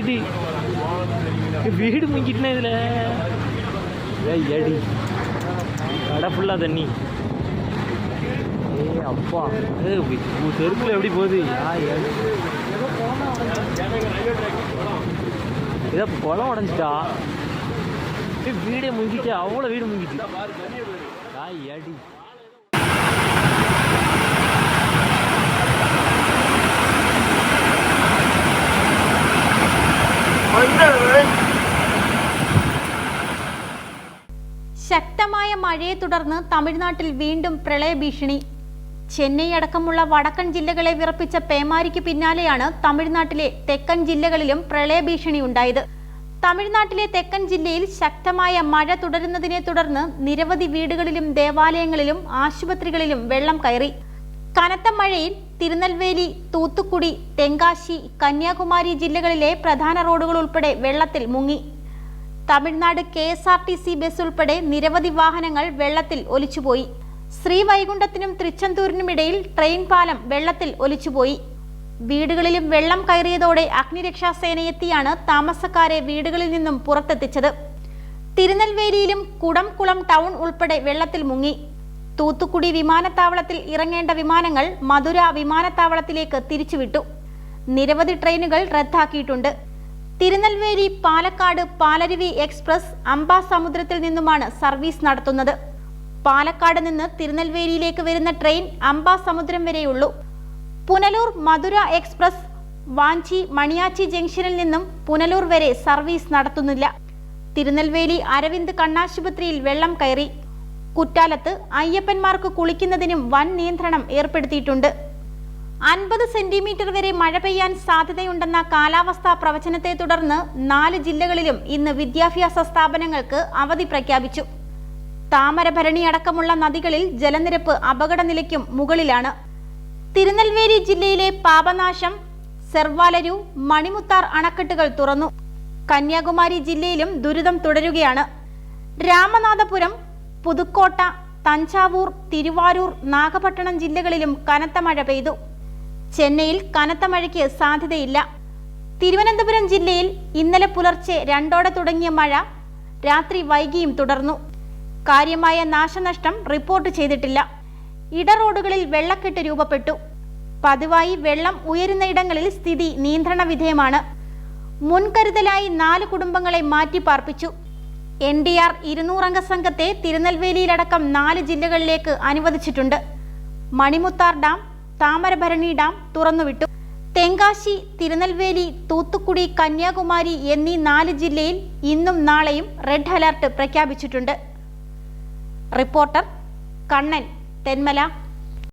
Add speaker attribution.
Speaker 1: முங்கிட்டு வீடு முங்கிட்டுனா இதுல? ஏய் ஏடி. கடை ஃபுல்லாக தண்ணி. ஏய் அப்பா. செருப்பில் எப்படி போகுது? ஏதோ குளம் உடஞ்சிட்டா. வீடே முங்கிட்டு அவ்வளோ வீடு முங்கிட்டு யாய் ஏடி.
Speaker 2: ശക്തമായ മഴയെ തുടർന്ന് തമിഴ്നാട്ടിൽ വീണ്ടും പ്രളയഭീഷണി. ചെന്നൈ അടക്കമുള്ള വടക്കൻ ജില്ലകളെ വിറപ്പിച്ച പേമാരിക്ക് പിന്നാലെയാണ് തമിഴ്നാട്ടിലെ തെക്കൻ ജില്ലകളിലും പ്രളയഭീഷണി ഉണ്ടായത്. തമിഴ്നാട്ടിലെ തെക്കൻ ജില്ലയിൽ ശക്തമായ മഴ തുടരുന്നതിനെ തുടർന്ന് നിരവധി വീടുകളിലും ദേവാലയങ്ങളിലും ആശുപത്രികളിലും വെള്ളം കയറി. കനത്ത മഴയിൽ തിരുനെൽവേലി തൂത്തുക്കുടി തെങ്കാശി കന്യാകുമാരി ജില്ലകളിലെ പ്രധാന റോഡുകൾ ഉൾപ്പെടെ വെള്ളത്തിൽ മുങ്ങി. Tamil Nadu K S R T C bus ഉൾപ്പെടെ നിരവധി വാഹനങ്ങൾ വെള്ളത്തിൽ ഒലിച്ചുപോയി. ശ്രീവൈകുണ്ഠത്തിനും തൃച്ചന്തൂരിനുമിടയിൽ ട്രെയിൻ പാലം വെള്ളത്തിൽ ഒലിച്ചുപോയി. വീടുകളിലും വെള്ളം കയറിയതോടെ അഗ്നിരക്ഷാസേനയെത്തിയാണ് താമസക്കാരെ വീടുകളിൽ നിന്നും പുറത്തെത്തിച്ചത്. തിരുനെൽവേലിയിലും കുടംകുളം ടൗൺ ഉൾപ്പെടെ വെള്ളത്തിൽ മുങ്ങി. തൂത്തുക്കുടി വിമാനത്താവളത്തിൽ ഇറങ്ങേണ്ട വിമാനങ്ങൾ മധുര വിമാനത്താവളത്തിലേക്ക് തിരിച്ചുവിട്ടു. നിരവധി ട്രെയിനുകൾ റദ്ദാക്കിയിട്ടുണ്ട്. തിരുനെൽവേലി പാലക്കാട് പാലരുവി എക്സ്പ്രസ് അമ്പാസമുദ്രത്തിൽ നിന്നുമാണ് സർവീസ് നടത്തുന്നത്. പാലക്കാട് നിന്ന് തിരുനെൽവേലിയിലേക്ക് വരുന്ന ട്രെയിൻ അമ്പാസമുദ്രം വരെയുള്ളൂ. പുനലൂർ മധുര എക്സ്പ്രസ് വാഞ്ചി മണിയാച്ചി ജംഗ്ഷനിൽ നിന്നും പുനലൂർ വരെ സർവീസ് നടത്തുന്നില്ല. തിരുനെൽവേലി അരവിന്ദ് കണ്ണാശുപത്രിയിൽ വെള്ളം കയറി. കുറ്റാലത്ത് അയ്യപ്പന്മാർക്ക് കുളിക്കുന്നതിനും വൻ നിയന്ത്രണം ഏർപ്പെടുത്തിയിട്ടുണ്ട്. അൻപത് സെന്റിമീറ്റർ വരെ മഴ പെയ്യാൻ സാധ്യതയുണ്ടെന്ന കാലാവസ്ഥാ പ്രവചനത്തെ തുടർന്ന് നാല് ജില്ലകളിലും ഇന്ന് വിദ്യാഭ്യാസ സ്ഥാപനങ്ങൾക്ക് അവധി പ്രഖ്യാപിച്ചു. താമരഭരണി അടക്കമുള്ള നദികളിൽ ജലനിരപ്പ് അപകട അപകടനിലയ്ക്കും മുകളിലാണ്. തിരുനെൽവേലി ജില്ലയിലെ പാപനാശം സെർവാലരു മണിമുത്താർ അണക്കെട്ടുകൾ തുറന്നു. കന്യാകുമാരി ജില്ലയിലും ദുരിതം തുടരുകയാണ്. രാമനാഥപുരം പുതുക്കോട്ട തഞ്ചാവൂർ തിരുവാരൂർ നാഗപട്ടണം ജില്ലകളിലും കനത്ത മഴ പെയ്തു. ചെന്നൈയിൽ കനത്ത മഴയ്ക്ക് സാധ്യതയില്ല. തിരുവനന്തപുരം ജില്ലയിൽ ഇന്നലെ പുലർച്ചെ രണ്ടോടെ തുടങ്ങിയ മഴ രാത്രി വൈകിയും തുടർന്നു. കാര്യമായ നാശനഷ്ടം റിപ്പോർട്ട് ചെയ്തിട്ടില്ല. ഇടറോഡുകളിൽ വെള്ളക്കെട്ട് രൂപപ്പെട്ടു. പതിവായി വെള്ളം ഉയരുന്ന ഇടങ്ങളിൽ സ്ഥിതി നിയന്ത്രണ വിധേയമാണ്. മുൻകരുതലായി നാല് കുടുംബങ്ങളെ മാറ്റിപ്പാർപ്പിച്ചു എൻ ഡി ആർ ഇരുന്നൂറംഗ സംഘത്തെ തിരുനെൽവേലിയിലടക്കം നാല് ജില്ലകളിലേക്ക് അനുവദിച്ചിട്ടുണ്ട്. മണിമുത്താർ ഡാം താമരഭരണി ഡാം തുറന്നുവിട്ടു. തെങ്കാശി തിരുനെൽവേലി തൂത്തുക്കുടി കന്യാകുമാരി എന്നീ നാല് ജില്ലയിൽ ഇന്നും നാളെയും റെഡ് അലർട്ട് പ്രഖ്യാപിച്ചിട്ടുണ്ട്. റിപ്പോർട്ടർ കണ്ണൻ തെന്മല